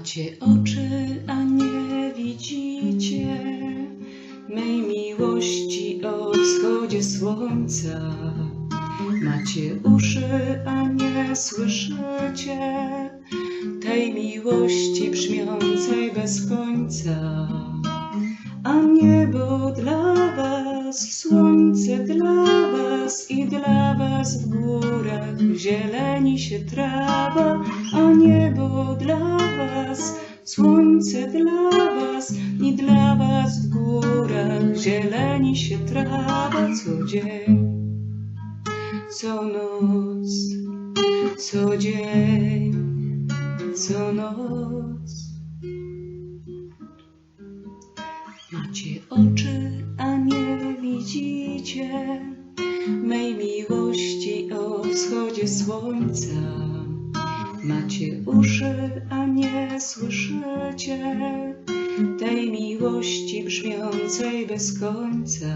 Macie oczy, a nie widzicie mej miłości o wschodzie słońca. Macie uszy, a nie słyszycie tej miłości brzmiącej bez końca. A niebo dla was, trawa co dzień, co noc, co dzień, co noc. Macie oczy, a nie widzicie mej miłości o wschodzie słońca. Macie uszy, a nie słyszycie tej miłości brzmiącej bez końca.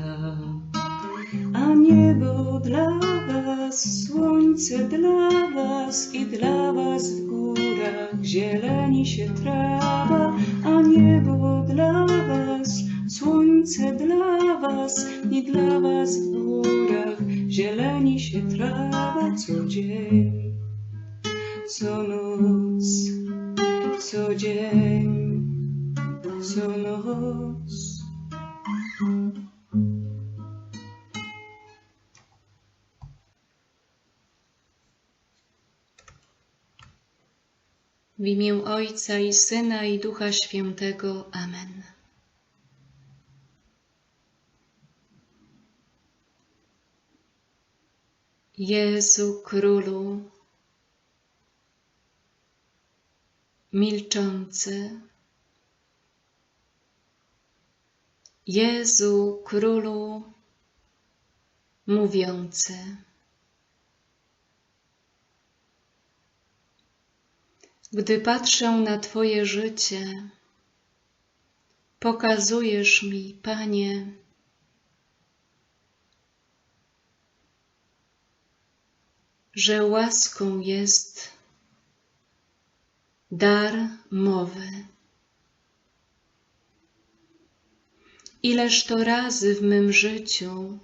A niebo dla was, słońce dla was i dla was w górach zieleni się trawa. A niebo dla was, słońce dla was i dla was w górach zieleni się trawa co dzień, co noc, co dzień, noc. W imię Ojca i Syna i Ducha Świętego. Amen. Jezu Królu, milczący, Jezu Królu, mówiący. Gdy patrzę na Twoje życie, pokazujesz mi, Panie, że łaską jest dar mowy. Ileż to razy w mym życiu,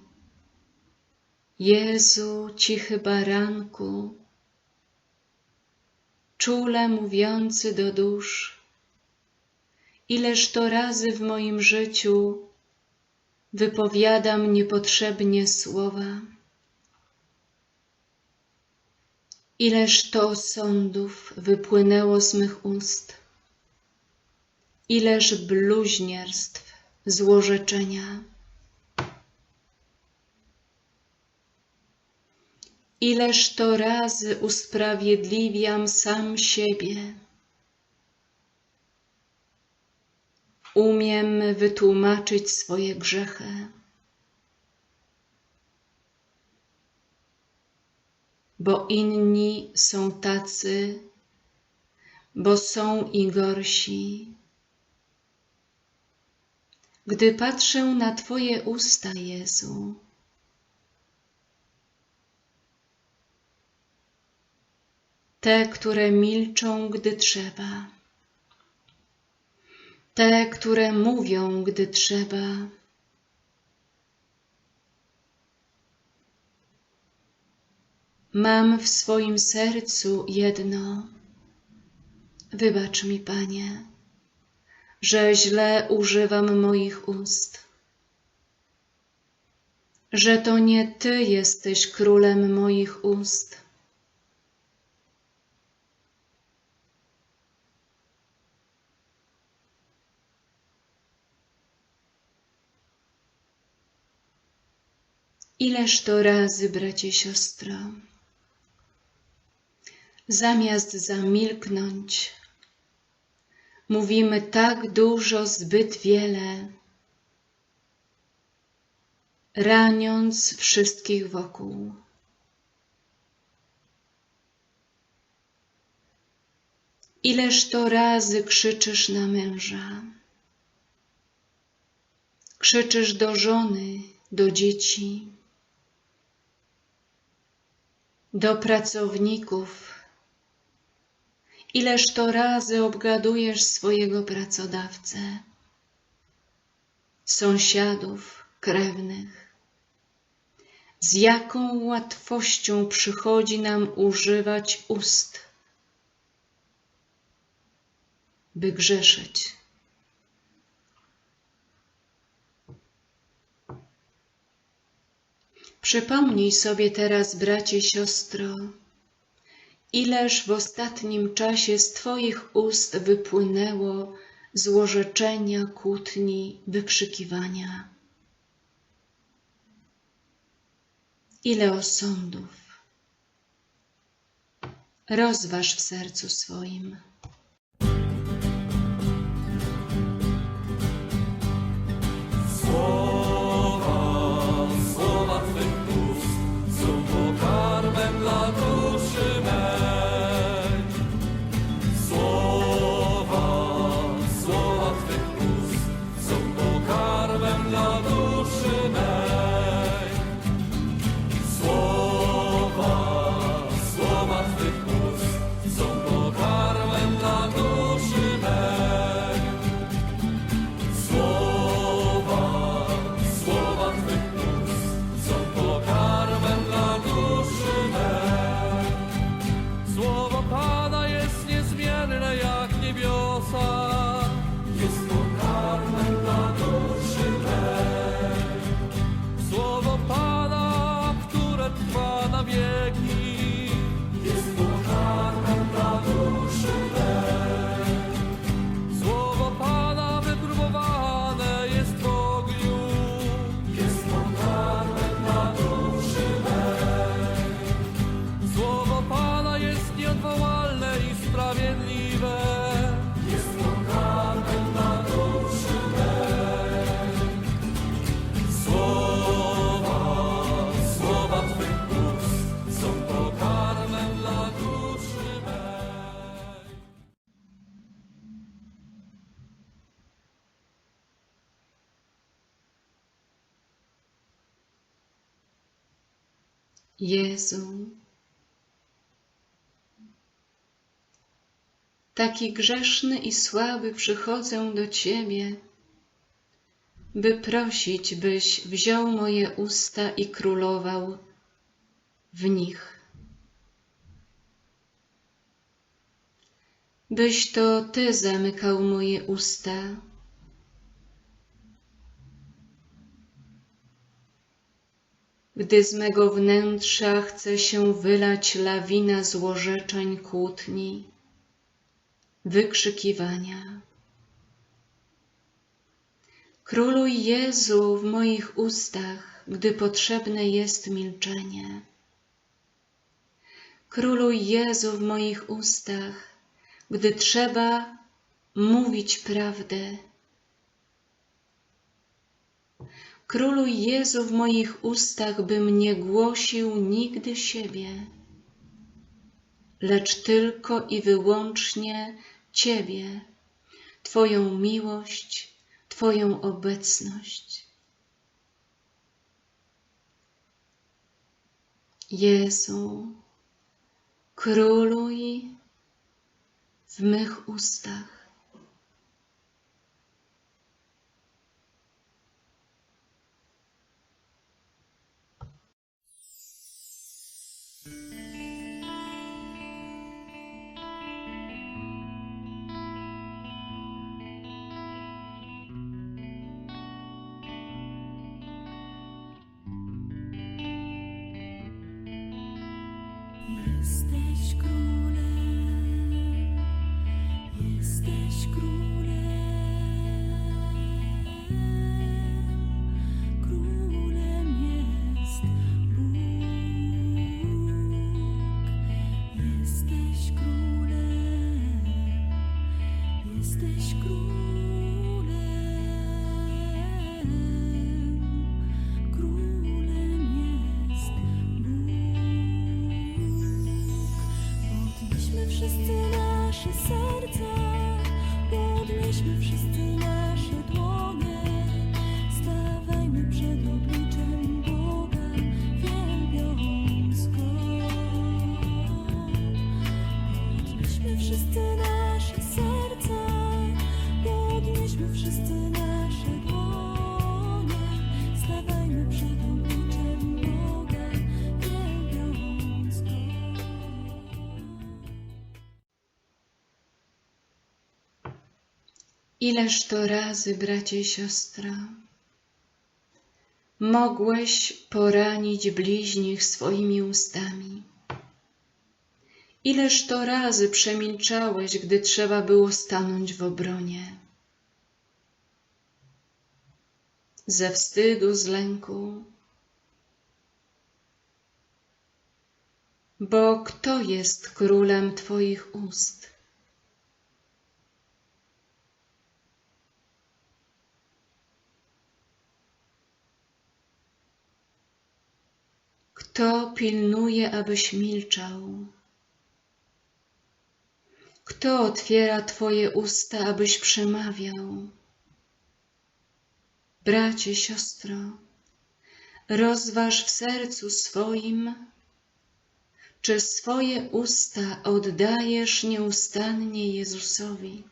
Jezu, cichy baranku, czule mówiący do dusz, ileż to razy w moim życiu wypowiadam niepotrzebnie słowa. Ileż to sądów wypłynęło z mych ust, ileż bluźnierstw, złorzeczenia. Ileż to razy usprawiedliwiam sam siebie. Umiem wytłumaczyć swoje grzechy. Bo inni są tacy, bo są i gorsi. Gdy patrzę na Twoje usta, Jezu, te, które milczą, gdy trzeba, te, które mówią, gdy trzeba. Mam w swoim sercu jedno. Wybacz mi, Panie, że źle używam moich ust, że to nie Ty jesteś królem moich ust. Ileż to razy, bracie, siostro, zamiast zamilknąć, mówimy tak dużo, zbyt wiele, raniąc wszystkich wokół. Ileż to razy krzyczysz na męża, krzyczysz do żony, do dzieci, do pracowników Ileż to razy obgadujesz swojego pracodawcę, sąsiadów, krewnych. Z jaką łatwością przychodzi nam używać ust, by grzeszyć. Przypomnij sobie teraz, bracie, siostro, ileż w ostatnim czasie z Twoich ust wypłynęło złorzeczenia, kłótni, wykrzykiwania. Ile osądów. Rozważ w sercu swoim. Jezu, taki grzeszny i słaby przychodzę do Ciebie, by prosić, byś wziął moje usta i królował w nich. Byś to Ty zamykał moje usta, gdy z mego wnętrza chce się wylać lawina złorzeczeń, kłótni, wykrzykiwania. Króluj Jezu w moich ustach, gdy potrzebne jest milczenie. Króluj Jezu w moich ustach, gdy trzeba mówić prawdę. Króluj Jezu w moich ustach, bym nie głosił nigdy siebie, lecz tylko i wyłącznie Ciebie, Twoją miłość, Twoją obecność. Jezu, króluj w mych ustach. Ileż to razy, bracie i siostra, mogłeś poranić bliźnich swoimi ustami? Ileż to razy przemilczałeś, gdy trzeba było stanąć w obronie? Ze wstydu, z lęku. Bo kto jest królem Twoich ust? Kto pilnuje, abyś milczał? Kto otwiera Twoje usta, abyś przemawiał? Bracie, siostro, rozważ w sercu swoim, czy swoje usta oddajesz nieustannie Jezusowi.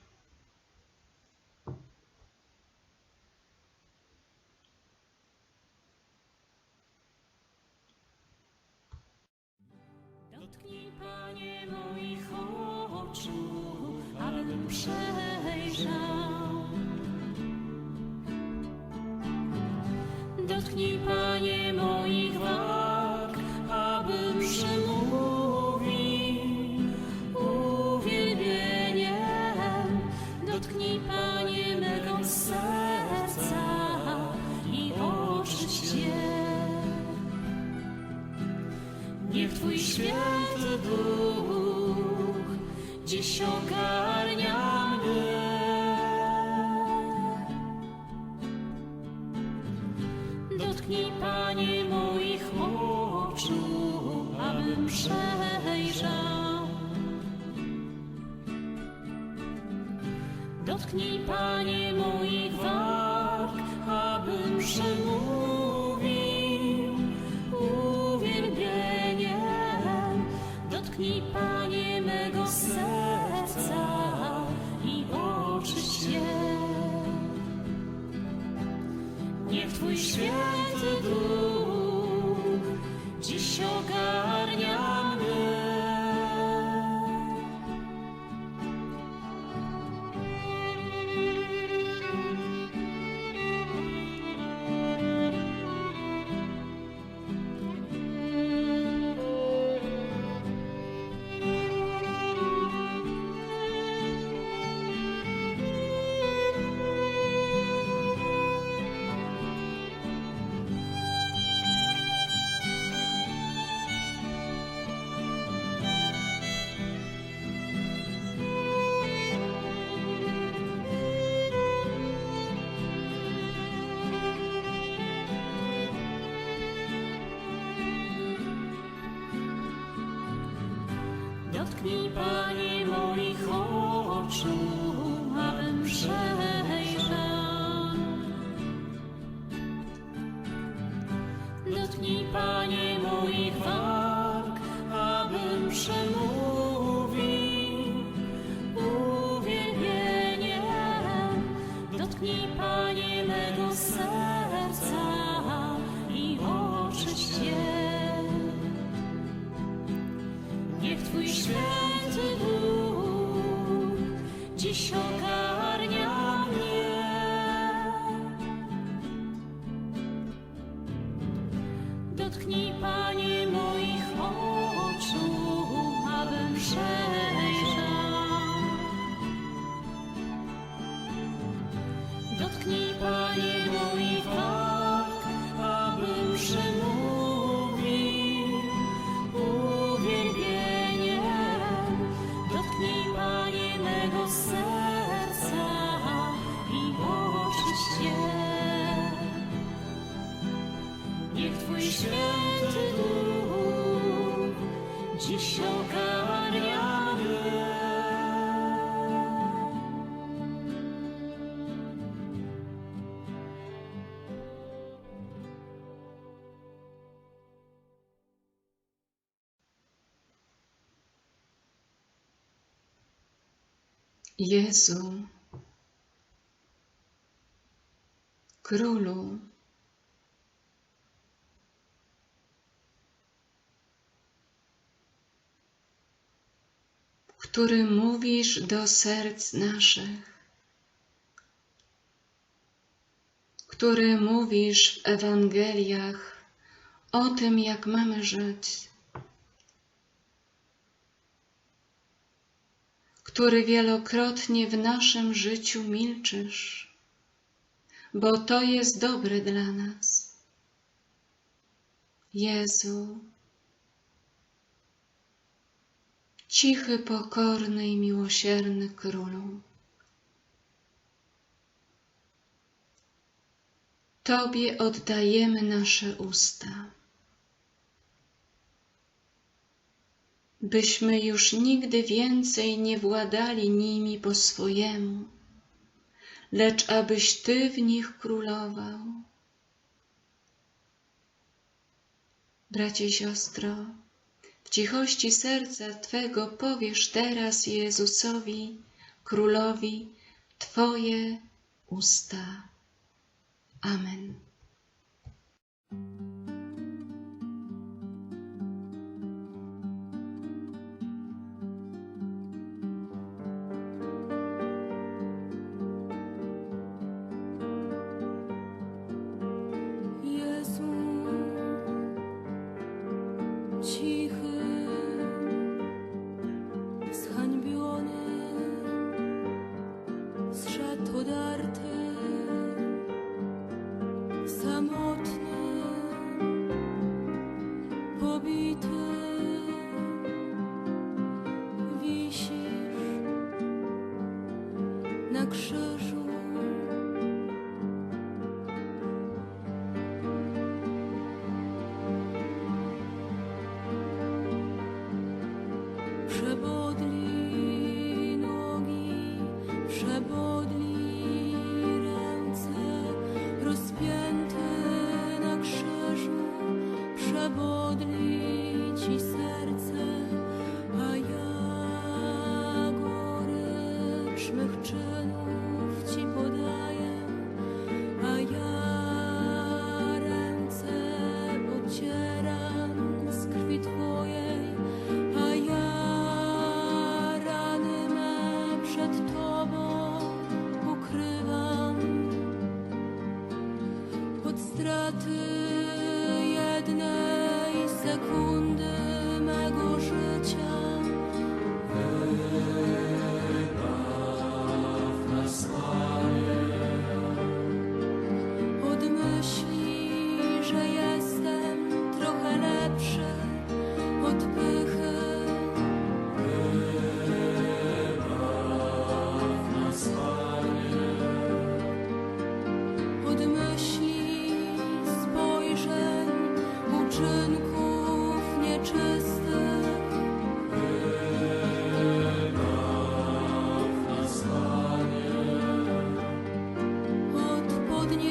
Jezu, Królu, który mówisz do serc naszych, który mówisz w Ewangeliach o tym, jak mamy żyć. który wielokrotnie w naszym życiu milczysz, bo to jest dobre dla nas. Jezu, cichy, pokorny i miłosierny Królu, Tobie oddajemy nasze usta. byśmy już nigdy więcej nie władali nimi po swojemu, lecz abyś Ty w nich królował. Bracie i siostro, w cichości serca Twego powiesz teraz Jezusowi, Królowi, Twoje usta. Amen. Je voudrais.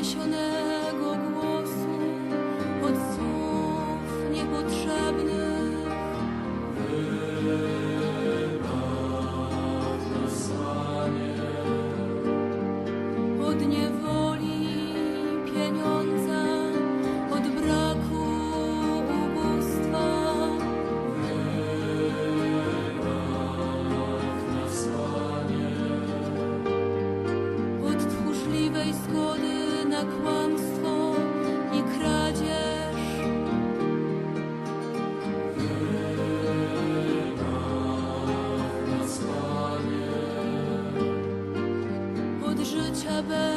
שונה above.